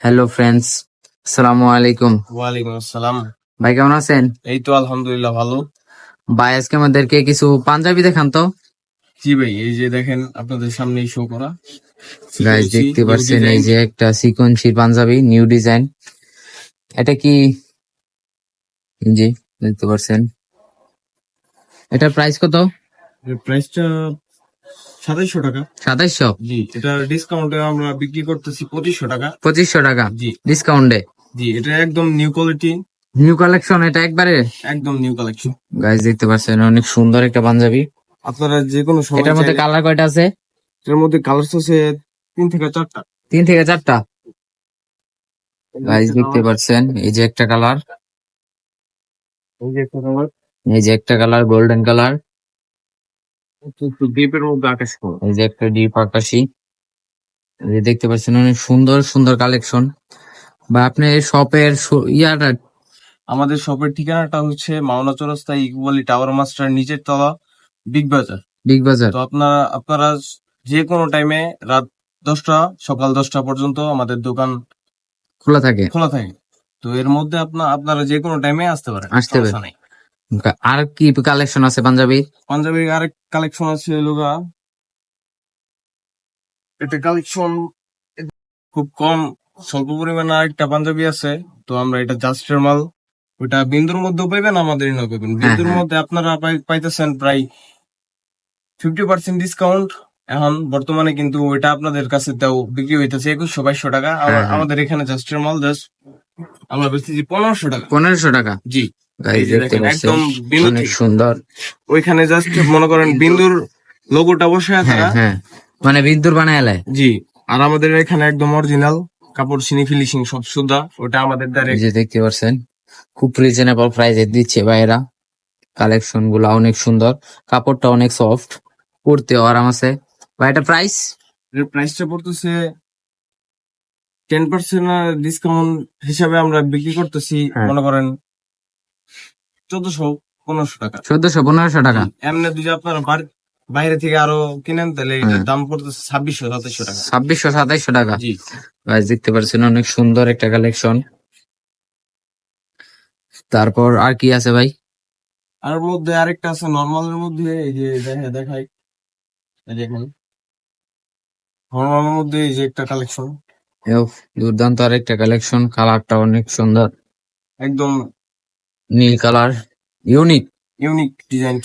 Hello friends আসসালামু আলাইকুম ওয়ালাইকুম আসসালাম। ভাই কেমন আছেন? এই তো আলহামদুলিল্লাহ ভালো। ভাই আজকে আমাদেরকে কিছু পাঞ্জাবি দেখান তো। জি ভাই এই যে দেখেন আপনাদের সামনে শো করা। গাইস দেখতে পাচ্ছেন এই যে একটা সিকোয়েন্সির পাঞ্জাবি নিউ ডিজাইন এটা কি? জি দেখতে পাচ্ছেন। এটা প্রাইস কত? এর প্রাইসটা সাতাইশশো টাকা। সাতাইশশো? জি এটা ডিসকাউন্টে আমরা বিক্রি করতেছি পঁচিশশো টাকা। পঁচিশশো টাকা? জি। ডিসকাউন্টে জি এটা একদম নিউ কোয়ালিটি নিউ কালেকশন এটা একবারে? একদম নিউ কালেকশন গাইস দেখতে পাচ্ছেন অনেক সুন্দর একটা পাঞ্জাবি। আপনারা যে কোনো সময় এটার মধ্যে কালার কয়টা আছে? এটার মধ্যে কালার আছে তিন থেকে চারটা। তিন থেকে চারটা? গাইস দেখতে পাচ্ছেন এই যে একটা কালার এই যে একটা কালার এই যে একটা কালার গোল্ডেন কালার ডিপের মধ্যে আকাশ এই যে একটা ডিপ আকাশি। এই দেখতে পাচ্ছেন অনেক সুন্দর সুন্দর কালেকশন বা আপনি শপের ইয়াটা? আমাদের শপের ঠিকানাটা হচ্ছে Mawna Chowrasta equally tower master নিচের তলা বিগ বাজার। বিগ বাজার। তো আপনারা আপনারা যে কোনো টাইমে রাত দশটা সকাল দশটা পর্যন্ত আমাদের দোকান খোলা থাকে। খোলা থাকে। তো এর মধ্যে আপনার আপনারা যে কোনো টাইমে আসতে পারেন আসতে পারেন। আর কি কালেকশন আছে পাঞ্জাবি? পাঞ্জাবি আরেক কালেকশন আছে লুগা। এটা কালেকশন খুব কম স্বল্প পরিমাণে আরেকটা পাঞ্জাবি আছে। তো আমরা এটা জাস্টের মাল ওটা বিন্দুর মধ্যেও পাইবেন আমাদের নয় পাইবেন। বিন্দুর হ্যাঁ। মধ্যে আপনারা পাইতেছেন প্রায় ফিফটি পার্সেন্ট ডিসকাউন্ট এখন বর্তমানে কিন্তু ওইটা আপনাদের কাছে তাও বিক্রি হইতেছে একুশশো বাইশশো টাকা। আর হ্যাঁ, হ্যাঁ। আমাদের এখানে জাস্টের মাল জাস্ট আমরা বেচতেছি পনেরোশো টাকা। পনেরোশো টাকা? জি। গাইস দেখতে পাচ্ছেন অনেক সুন্দর। ওইখানে জাস্ট মনে করেন বিন্দুর লোগোটা বসে আছে হ্যাঁ হ্যাঁ। মানে বিদ্যুৎ বানায় এলায়। জি। আর আমাদের এখানে একদম অরিজিনাল কাপড় সিনি ফিনিশিং সব সুদ্ধা ওটা আমাদের ডাইরেক্ট যে দেখতে পাচ্ছেন খুব রিজনেবল প্রাইসে দিচ্ছে ভাইয়েরা। কালেকশনগুলা অনেক সুন্দর। কাপড়টা অনেক সফট পরতেও আরাম আছে। বা এটা প্রাইস এর প্রাইসটা পড়তেছে টেন পার্সেন্ট ডিসকাউন্ট হিসাবে আমরা বিক্রি করতেছি হ্যাঁ। মনে করেন চোদ্দশো পনেরোশো টাকা। চোদ্দশো পনেরোশো টাকা? এমনি যদি আপনারা বাইরে থেকে আরও কিনেন তাহলে। দাম পড়তেছে ছাব্বিশশো সাতাইশশো টাকা। ছাব্বিশশো সাতাইশশো টাকা? জি। গাইস দেখতে পাচ্ছেন অনেক সুন্দর একটা কালেকশন। তারপর আর কি আছে ভাই? আর মধ্যে আরেকটা আছে নর্মালের মধ্যে এই যে দেখে দেখাই। এই দেখুন। নর্মালের মধ্যে এই যে একটা কালেকশন। দুর্দান্ত আরেকটা কালেকশন কালারটা অনেক সুন্দর। একদম নীল কালার ইউনিক। Unique design.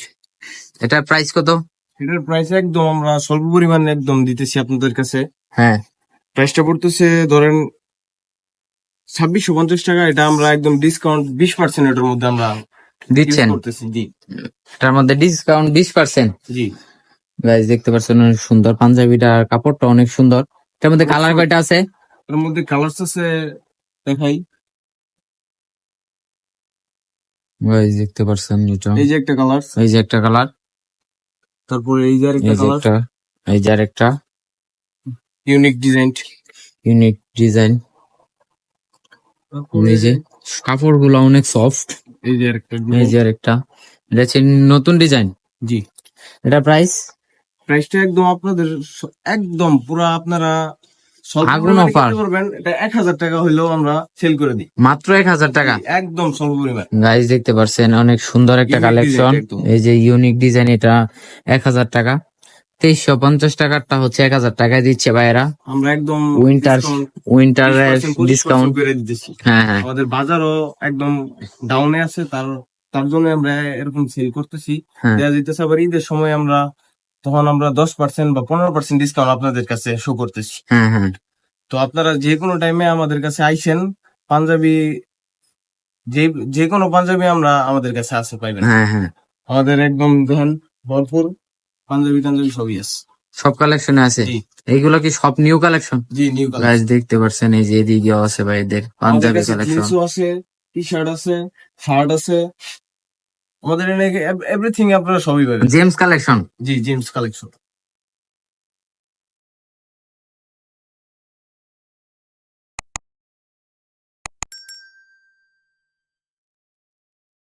এটা প্রাইস কত? এটার প্রাইস একদম আমরা স্বল্প পরিমাণে একদম দিতেছি আপনাদের কাছে। হ্যাঁ। প্রাইসটা পড়তেছে ধরেন ছাব্বিশশো পঞ্চাশ টাকা এটা আমরা একদম ডিসকাউন্ট বিশ পার্সেন্ট এটার মধ্যে আমরা দিচ্ছেন? করতেছি জি। এটার মধ্যে ডিসকাউন্ট বিশ পার্সেন্ট জি। গাইস দেখতে পাচ্ছেন অনেক সুন্দর পাঞ্জাবিটা আর কাপড়টা অনেক সুন্দর। এটার মধ্যে কালার কয়টা আছে? এর মধ্যে কালার্স আছে দেখাই। গাইস দেখতে পাচ্ছেন এটা এই যে একটা কালার এই যে একটা কালার তারপরে এই যে আরেকটা কালার একটা এই যে আরেকটা। ইউনিক ডিজাইন ইউনিক ডিজাইন এই যে কাপড়গুলো অনেক সফট এই যে আরেকটা এই যে আরেকটা। এটা হচ্ছে নতুন ডিজাইন জি। এটা প্রাইস প্রাইসটা একদম আপনাদের একদম পুরা আপনারা আগুন। এটা এক হাজার টাকা হইলেও আমরা সেল করে দিই। মাত্র এক হাজার টাকা? একদম স্বল্প পরিমাণ। গাইস দেখতে পাচ্ছেন অনেক সুন্দর একটা কালেকশন এই যে ইউনিক ডিজাইন এটা এক হাজার টাকা। তেইশশো পঞ্চাশ টাকারটা হচ্ছে এক হাজার টাকায় দিচ্ছে ভাইয়েরা। আমরা একদম উইন্টার discount উইন্টারের 20% 25% ডিসকাউন্ট করে হ্যাঁ হ্যাঁ। আমাদের বাজারও একদম ডাউনে আছে তার তার জন্য আমরা এরকম সেল করতেছি। হ্যাঁ। দেওয়া যেতেছে আবার ঈদের সময় আমরা তখন আমরা দশ পার্সেন্ট বা পনেরো পার্সেন্ট ডিসকাউন্ট আপনাদের কাছে শো করতেছি। তো আপনারা যে কোনো টাইমে আমাদের কাছে আইসেন পাঞ্জাবি যে যে কোনো পাঞ্জাবি আমরা আমাদের কাছে আছে পাইবেন। হ্যাঁ হ্যাঁ। আমাদের একদম দেখেন ভরপুর পাঞ্জাবি টাঞ্জাবি সবই আছে। সব কালেকশনে আছে? এইগুলো কি সব নিউ কালেকশন জি নিউ দেখতে পারছেন এই যে এদিকেও আছে ভাইদের পাঞ্জাবি কালেকশন আছে টি শার্ট আছে শার্ট আছে আমাদের এভরিথিং আপনারা সবই পাবেন। Gems collection G gems collection